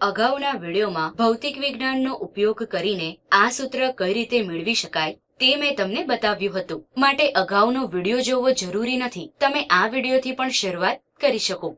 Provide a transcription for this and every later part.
અગાઉના વિડીયોમાં ભૌતિક વિજ્ઞાનનો ઉપયોગ કરીને આ સૂત્ર કઈ રીતે મેળવી શકાય તે મેં તમને બતાવ્યું હતું. માટે અગાઉનો વીડિયો જોવો જરૂરી નથી. તમે આ વિડીયોથી પણ શરૂઆત કરી શકો.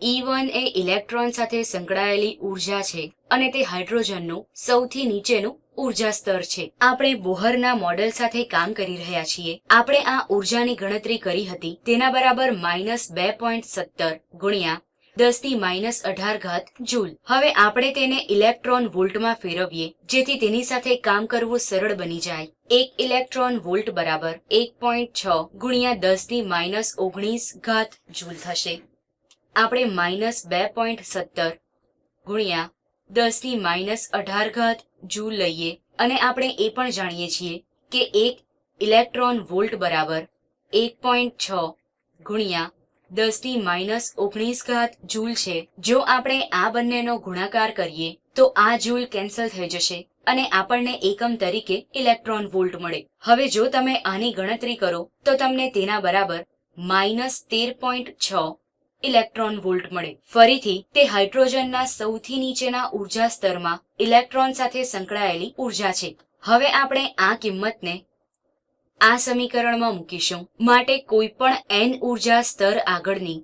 ઈ વન એ ઇલેક્ટ્રોન સાથે સંકળાયેલી ઊર્જા છે અને તે હાઇડ્રોજનનું સૌથી નીચેનું ઊર્જા સ્તર છે. આપણે બોહરના મોડેલ સાથે કામ કરી રહ્યા છીએ. આપણે આ ઉર્જાની ગણતરી કરી હતી તેના બરાબર માઇનસ બે પોઈન્ટ સત્તર ગુણ્યા દસથી માઇનસ અઢાર ઘાત જૂલ. હવે આપણે તેને ઇલેક્ટ્રોન વોલ્ટમાં ફેરવીએ, જેથી તેની સાથે કામ કરવું સરળ બની જાય. એક ઇલેક્ટ્રોન વોલ્ટ બરાબર એક પોઈન્ટ છ ગુણ્યા દસથી માઇનસ ઓગણીસ ઘાત જૂલ થશે. આપણે માઇનસ બે પોઈન્ટ સત્તર ગુણ્યા દસથી માઇનસ અઢાર ઘાત જૂલ લઈએ. અને આપણે એ પણ જાણીએ છીએ કે એક ઇલેક્ટ્રોન વોલ્ટ બરાબર એક પોઈન્ટ છ ગુણ્યા દસની માઇનસ ઓગણીસ ઘાત જૂલ છે. જો આપણે આ બંનેનો ગુણાકાર કરીએ, તો આ જૂલ કેન્સલ થઈ જશે અને આપણને એકમ તરીકે ઇલેક્ટ્રોન વોલ્ટ મળે. હવે જો તમે આની ગણતરી કરો, તો તમને તેના બરાબર માઇનસ તેર પોઈન્ટ છ ઇલેક્ટ્રોન વોલ્ટ મળે. ફરીથી, તે હાઇડ્રોજનના સૌથી નીચેના ઊર્જા સ્તરમાં ઇલેક્ટ્રોન સાથે સંકળાયેલી ઊર્જા છે. હવે આપણે આ કિંમતને આ સમીકરણમાં મૂકીશું. માટે કોઈ પણ એન ઊર્જા સ્તર આગળની.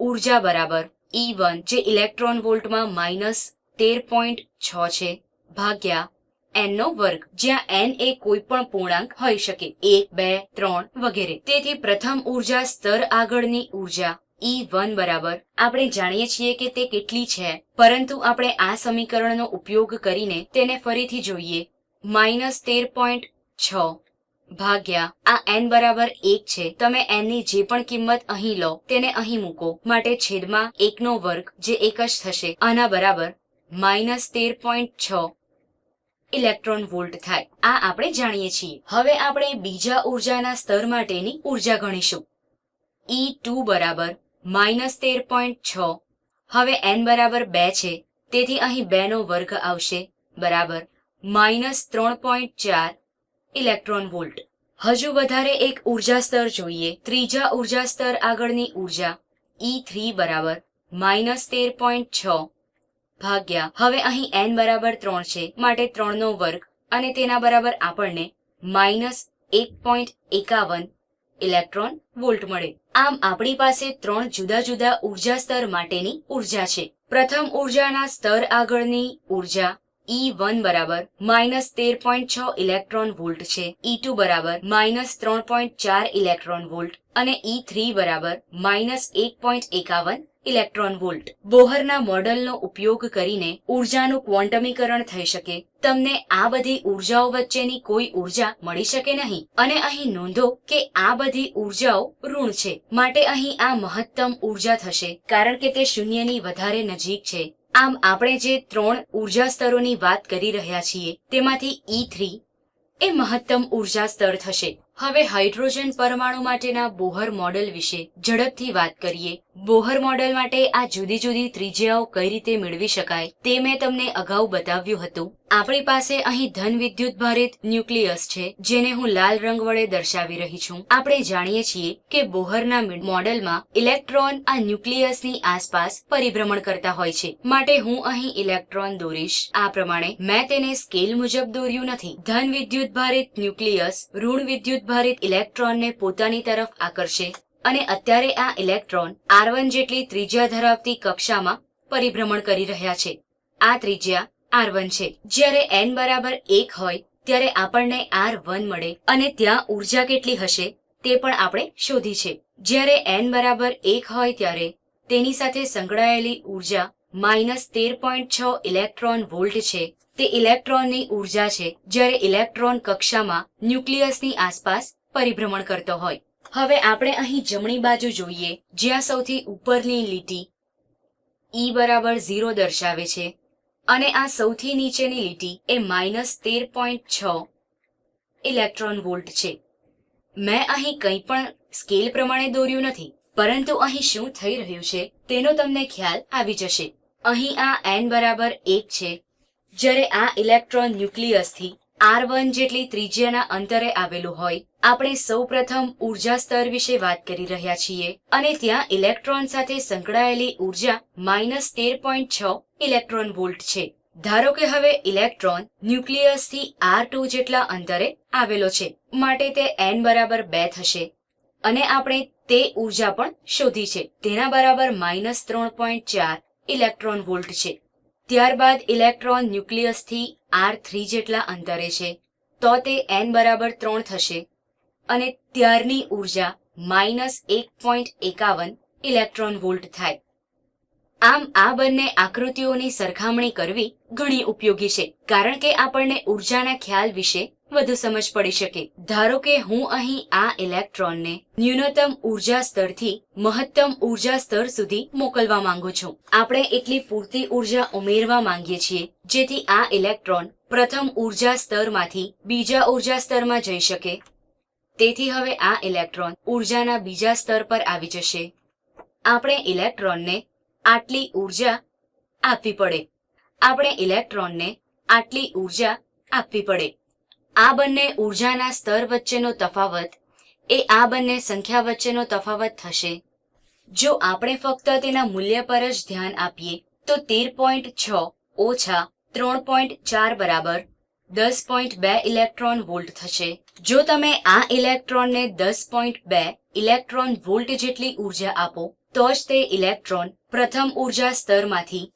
ઊર્જા બરાબર ઈ વન જે ઇલેક્ટ્રોન વોલ્ટમાં માઇનસ તેર પોઈન્ટ છ છે, ભાગ્યા એન નો વર્ગ, જ્યાં એન એ કોઈ પણ પૂર્ણાંક હોઈ શકે. એક, બે, ત્રણ વગેરે. તેથી પ્રથમ ઊર્જા સ્તર આગળની ઊર્જા ઈ વન બરાબર. આપણે જાણીએ છીએ કે તે કેટલી છે, પરંતુ આપણે આ સમીકરણનો ઉપયોગ કરીને તેને ફરીથી જોઈએ. માઇનસ તેર પોઈન્ટ છ. ભાગ્યા. આ એન બરાબર એક છે. તમે એનની જે પણ કિંમત અહીં લો, તેને અહીં મૂકો. માટે છેદમાં એકનો વર્ગ, જે એક જ થશે. આના બરાબર માઇનસ તેર પોઈન્ટ છ ઇલેક્ટ્રોન વોલ્ટ થાય. આ આપણે જાણીએ છીએ. હવે આપણે બીજા ઉર્જાના સ્તર માટેની ઊર્જા ગણીશું. ઈ ટુ બરાબર માઇનસ તેર પોઈન્ટ છ. હવે એન બરાબર બે છે. તેથી અહીં બે નો વર્ગ આવશે. બરાબર માઇનસ ત્રણ પોઈન્ટ ચાર. Electron volt. હજુ વધારે એક ઊર્જા સ્તર જોઈએ. ત્રીજા ઊર્જા સ્તર આગળની ઊર્જા ઈ થ્રી બરાબર, માઇનસ તેર પોઈન્ટ છ ભાગ્યા. હવે અહીં એન બરાબર ત્રણ છે, માટે ત્રણનો વર્ગ, અને તેના બરાબર આપણને માઇનસ એક પોઈન્ટ એકાવન ઇલેક્ટ્રોન વોલ્ટ મળે. આમ આપણી પાસે ત્રણ જુદા જુદા ઊર્જા સ્તર માટેની ઊર્જા છે. પ્રથમ ઉર્જાના સ્તર આગળની ઊર્જા ઈ વન બરાબર માઇનસ તેર પોઈન્ટ છ ઇલેક્ટ્રોન વોલ્ટ છે. ઈ ટુ બરાબર માઇનસ ત્રણ પોઈન્ટ ચાર ઇલેક્ટ્રોન વોલ્ટ અને ઈ થ્રી બરાબર માઇનસ એક પોઈન્ટ એકાવન ઇલેક્ટ્રોન વોલ્ટ. બોહરના મોડલનો ઉપયોગ કરીને ઉર્જાનું ક્વોન્ટમીકરણ થઈ શકે. તમને આ બધી ઉર્જાઓ વચ્ચેની કોઈ ઊર્જા મળી શકે નહીં. અને અહીં નોંધો કે આ બધી ઉર્જાઓ ઋણ છે. માટે અહીં આ મહત્તમ ઊર્જા થશે, કારણ કે તે શૂન્યની વધારે નજીક છે. આમ આપણે જે ત્રણ ઊર્જા સ્તરોની વાત કરી રહ્યા છીએ, તેમાંથી ઈ થ્રી એ મહત્તમ ઊર્જા સ્તર થશે. હવે હાઇડ્રોજન પરમાણુ માટેના બોહર મોડેલ વિશે ઝડપથી વાત કરીએ. બોહર મોડેલ માટે આ જુદી જુદી ત્રિજ્યાઓ કઈ રીતે મેળવી શકાય, તે મેં તમને અગાઉ બતાવ્યું હતું. આપણી પાસે અહીં ધન વિદ્યુત ભારિત ન્યુક્લિયસ છે, જેને હું લાલ રંગ વડે દર્શાવી રહી છું. આપણે જાણીએ છીએ કે બોહરના મોડેલમાં ઇલેક્ટ્રોન આ ન્યુક્લિયસની આસપાસ પરિભ્રમણ કરતા હોય છે. માટે હું અહીં ઇલેક્ટ્રોન દોરીશ. આ પ્રમાણે મેં તેને સ્કેલ મુજબ દોર્યું નથી. ધન વિદ્યુત ભારિત ન્યુક્લિયસ ઋણ વિદ્યુત ભારિત ઇલેક્ટ્રોનને પોતાની તરફ આકર્ષે અને અત્યારે આ ઇલેક્ટ્રોન આર જેટલી ત્રિજ્યા ધરાવતી કક્ષામાં પરિભ્રમણ કરી રહ્યા છે. આ ત્રિજ્યા આર વન છે. જ્યારે એન બરાબર એક હોય, ત્યારે આપણને આર વન મળે અને ત્યાં ઊર્જા કેટલી હશે, તે પણ આપણે શોધી છે. જ્યારે એન બરાબર એક હોય ત્યારે, તેની સાથે સંકળાયેલી ઊર્જા માઇનસ તેર પોઈન્ટ છ ઇલેક્ટ્રોન વોલ્ટ છે. તે ઇલેક્ટ્રોનની ઊર્જા છે, જ્યારે ઇલેક્ટ્રોન કક્ષામાં ન્યુક્લિયસની આસપાસ પરિભ્રમણ કરતો હોય. હવે આપણે અહીં જમણી બાજુ જોઈએ, જ્યાં સૌથી ઉપરની લીટી ઈ બરાબર ઝીરો દર્શાવે છે. અને આ સૌથી નીચેની લીટી એ માઇનસ તેર પોઈન્ટ છ ઇલેક્ટ્રોન વોલ્ટ છે. મેં અહીં કંઈ પણ સ્કેલ પ્રમાણે દોર્યું નથી, પરંતુ અહીં શું થઈ રહ્યું છે તેનો તમને ખ્યાલ આવી જશે. અહીં આ એન બરાબર એક છે. જ્યારે આ ઇલેક્ટ્રોન ન્યુક્લિયસથી આર વન જેટલી ત્રિજ્યાના અંતરે આવેલું હોય, આપણે સૌપ્રથમ ઊર્જા સ્તર વિશે વાત કરી રહ્યા છીએ અને ત્યાં ઇલેક્ટ્રોન સાથે સંકળાયેલી ઊર્જા માઇનસ તેર પોઈન્ટ છ ઇલેક્ટ્રોન વોલ્ટ છે. ધારો કે હવે ઇલેક્ટ્રોન ન્યુક્લિયસથી આર ટુ જેટલા અંતરે આવેલો છે, માટે તે એન બરાબર બે થશે. અને આપણે તે ઊર્જા પણ શોધી છે, તેના બરાબર માઇનસ ત્રણ પોઈન્ટ ચાર ઇલેક્ટ્રોન વોલ્ટ છે. ત્યારબાદ ઇલેક્ટ્રોન ન્યુક્લિયસથી આર થ્રી જેટલા અંતરે છે, તો તે એન બરાબર ત્રણ થશે. અને ત્યારની ઊર્જા માઇનસ એક પોઈન્ટ એકાવન ઇલેક્ટ્રોન વોલ્ટ થાય. આમ આ બંને આકૃતિઓની સરખામણી કરવી ઘણી ઉપયોગી છે, કારણ કે આપણને ઉર્જાના ખ્યાલ વિશે વધુ સમજ પડી શકે. ધારો કે હું અહીં આ ઇલેક્ટ્રોનને ન્યૂનતમ ઊર્જા સ્તરથી મહત્તમ ઊર્જા સ્તર સુધી મોકલવા માંગુ છું. આપણે એટલી પૂરતી ઊર્જા ઉમેરવા માંગીએ છીએ, જેથી આ ઇલેક્ટ્રોન પ્રથમ ઊર્જા સ્તરમાંથી બીજા ઊર્જા સ્તરમાં જઈ શકે. તેથી હવે આ ઇલેક્ટ્રોન ઉર્જાના બીજા સ્તર પર આવી જશે. આપણે ઇલેક્ટ્રોનને આટલી ઊર્જા આપવી પડે. આપણે ઇલેક્ટ્રોનને આટલી ઊર્જા આપવી પડે. આ બંને ઉર્જાના સ્તર વચ્ચેનો તફાવત, એ આ બંને સંખ્યા વચ્ચેનો તફાવત થશે. જો આપણે ફક્ત તેના મૂલ્ય પર જ ધ્યાન આપીએ, તો તેર પોઈન્ટ છ ઓછા ત્રણ પોઈન્ટ ચાર બરાબર દસ પોઈન્ટ બે ઇલેક્ટ્રોન વોલ્ટ થશે. જો તમે આ ઇલેક્ટ્રોનને દસ પોઈન્ટ બે ઇલેક્ટ્રોન વોલ્ટ જેટલી ઊર્જા આપો, તો જ તે ઇલેક્ટ્રોન પ્રથમ ઊર્જા સ્તરમાંથી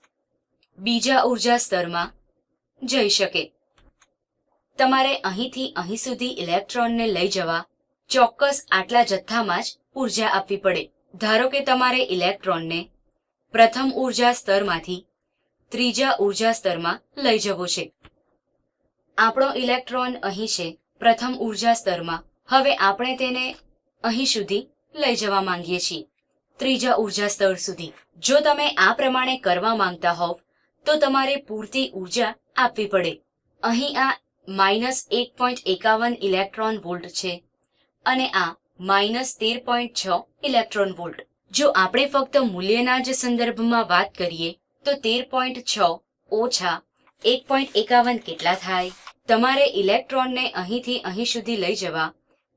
બીજા ઊર્જા સ્તરમાં જઈ શકે. તમારે અહીંથી અહીં સુધી ઇલેક્ટ્રોનને લઈ જવા, ચોક્કસ આટલા જથ્થામાં જ ઊર્જા આપવી પડે. ધારો કે તમારે ઇલેક્ટ્રોનને પ્રથમ ઊર્જા સ્તરમાંથી ત્રીજા ઊર્જા સ્તરમાં લઈ જવો છે. આપણો ઇલેક્ટ્રોન અહીં છે, પ્રથમ ઊર્જા સ્તરમાં. હવે આપણે તેને અહીં સુધી લઈ જવા માંગીએ છીએ, ત્રીજા ઊર્જા સ્તર સુધી. જો તમે આ પ્રમાણે કરવા માંગતા હોવ, તો તમારે પૂરતી ઊર્જા આપવી પડે. અહીં આ માઇનસ એક પોઈન્ટ એકાવન ઇલેક્ટ્રોન વોલ્ટ છે અને આ માઇનસ તેર પોઈન્ટ છ ઇલેક્ટ્રોન વોલ્ટ. જો આપણે ફક્ત મૂલ્યના જ સંદર્ભમાં વાત કરીએ, તો તેર પોઈન્ટ છ ઓછા એક પોઈન્ટ એકાવન કેટલા થાય? તમારે ઇલેક્ટ્રોનને અહીંથી અહીં સુધી લઈ જવા.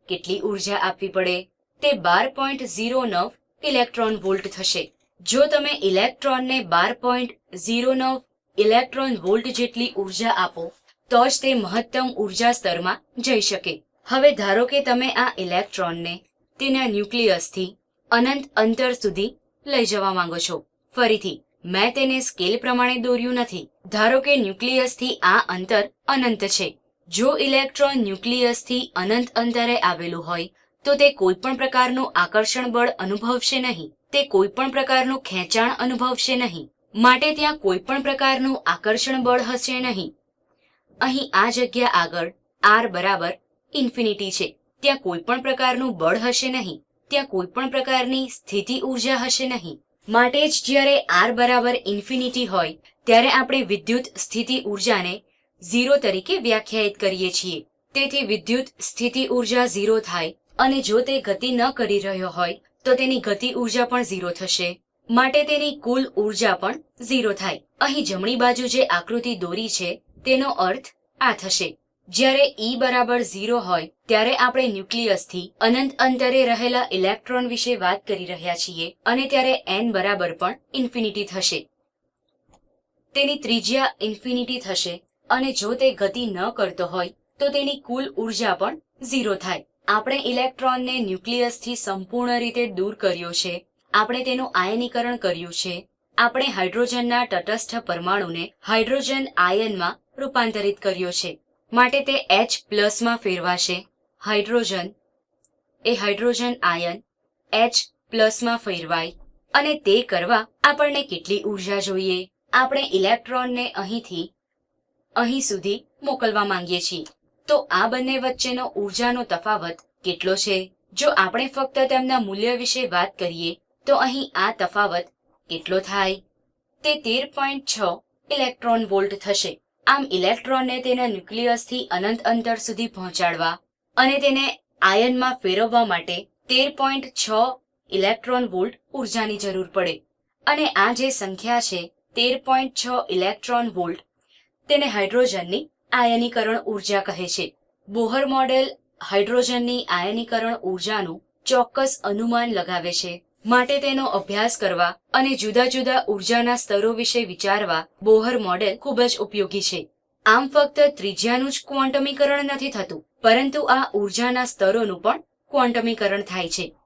કેટલી ઊર્જા આપવી પડે? તે બાર પોઈન્ટ ઝીરો નવ ઇલેક્ટ્રોન વોલ્ટ થશે. જો તમે ઇલેક્ટ્રોનને બાર પોઈન્ટ ઝીરો નવ ઇલેક્ટ્રોન વોલ્ટ જેટલી ઊર્જા આપો તો જ તે મહત્તમ ઊર્જા સ્તરમાં જઈ શકે. હવે ધારો કે તમે આ ઇલેક્ટ્રોનને તેના ન્યુક્લિયસથી અનંત અંતર સુધી લઈ જવા માંગો છો. ફરીથી, મેં તેને સ્કેલ પ્રમાણે દોર્યું નથી. ધારો કે ન્યુક્લિયસથી આ અંતર અનંત છે. જો ઇલેક્ટ્રોન ન્યુક્લિયસથી અનંત અંતરે આવેલું હોય, તો તે કોઈ પણ પ્રકારનું આકર્ષણ બળ અનુભવશે નહીં. તે કોઈ પણ પ્રકારનું ખેંચાણ અનુભવશે નહીં. માટે ત્યાં કોઈ પણ પ્રકારનું આકર્ષણ બળ હશે નહીં. અહીં આ જગ્યા આગળ આર બરાબર ઇન્ફિનિટી છે. ત્યાં કોઈ પણ પ્રકારનું બળ હશે નહીં. ત્યાં કોઈ પણ પ્રકારની સ્થિતિ ઊર્જા હશે નહીં. માટે જ જ્યારે આર બરાબર ઇન્ફિનિટી હોય, ત્યારે આપણે વિદ્યુત સ્થિતિ ઉર્જાને ઝીરો તરીકે વ્યાખ્યાયિત કરીએ છીએ. તેથી વિદ્યુત સ્થિતિ ઊર્જા ઝીરો થાય અને જો તે ગતિ ન કરી રહ્યો હોય, તો તેની ગતિ ઊર્જા પણ ઝીરો થશે. માટે તેની કુલ ઊર્જા પણ ઝીરો થાય. અહીં જમણી બાજુ જે આકૃતિ દોરી છે તેનો અર્થ આ થશે. જ્યારે E બરાબર ઝીરો હોય, ત્યારે આપણે ન્યુક્લિયસથી અનંત અંતરે રહેલા ઇલેક્ટ્રોન વિશે વાત કરી રહ્યા છીએ અને ત્યારે n બરાબર પણ ઇન્ફિનિટી થશે. તેની ત્રિજ્યા ઇન્ફિનિટી થશે અને જો તે ગતિ ન કરતો હોય, તો તેની કુલ ઊર્જા પણ ઝીરો થાય. આપણે ઇલેક્ટ્રોનને ન્યુક્લિયસથી સંપૂર્ણ રીતે દૂર કર્યો છે. આપણે તેનું આયનીકરણ કર્યું છે. આપણે હાઇડ્રોજનના તટસ્થ પરમાણુને હાઇડ્રોજન આયનમાં રૂપાંતરિત કર્યો છે. માટે તે એચ પ્લસમાં ફેરવાશે. હાઇડ્રોજન. એ હાઇડ્રોજન આયન એચ પ્લસમાં ફેરવાય. અને તે કરવા આપણને કેટલી ઊર્જા જોઈએ? આપણે ઇલેક્ટ્રોનને અહીંથી, અહીં સુધી મોકલવા માંગીએ છીએ. તો આ બંને વચ્ચેનો ઉર્જાનો તફાવત કેટલો છે? જો આપણે ફક્ત તેમના મૂલ્ય વિશે વાત કરીએ, તો અહીં આ તફાવત કેટલો થાય? તે તેર પોઈન્ટ છ ઇલેક્ટ્રોન વોલ્ટ થશે. આમ ઇલેક્ટ્રોનને તેના ન્યુક્લિયસથી અનંત અંતર સુધી પહોંચાડવા અને તેને આયનમાં ફેરવવા માટે તેર પોઈન્ટ છ ઇલેક્ટ્રોન વોલ્ટ ઉર્જાની જરૂર પડે. અને આ જે સંખ્યા છે, તેર પોઈન્ટ છ ઇલેક્ટ્રોન વોલ્ટ, તેને હાઇડ્રોજનની આયનીકરણ ઊર્જા કહે છે. બોહર મોડેલ હાઇડ્રોજનની આયનીકરણ ઉર્જાનું ચોક્કસ અનુમાન લગાવે છે. માટે તેનો અભ્યાસ કરવા અને જુદા જુદા ઉર્જાના સ્તરો વિશે વિચારવા બોહર મોડેલ ખૂબ જ ઉપયોગી છે. આમ ફક્ત ત્રિજ્યાનું જ ક્વોન્ટમીકરણ નથી થતું, પરંતુ આ ઉર્જાના સ્તરોનું પણ ક્વોન્ટમીકરણ થાય છે.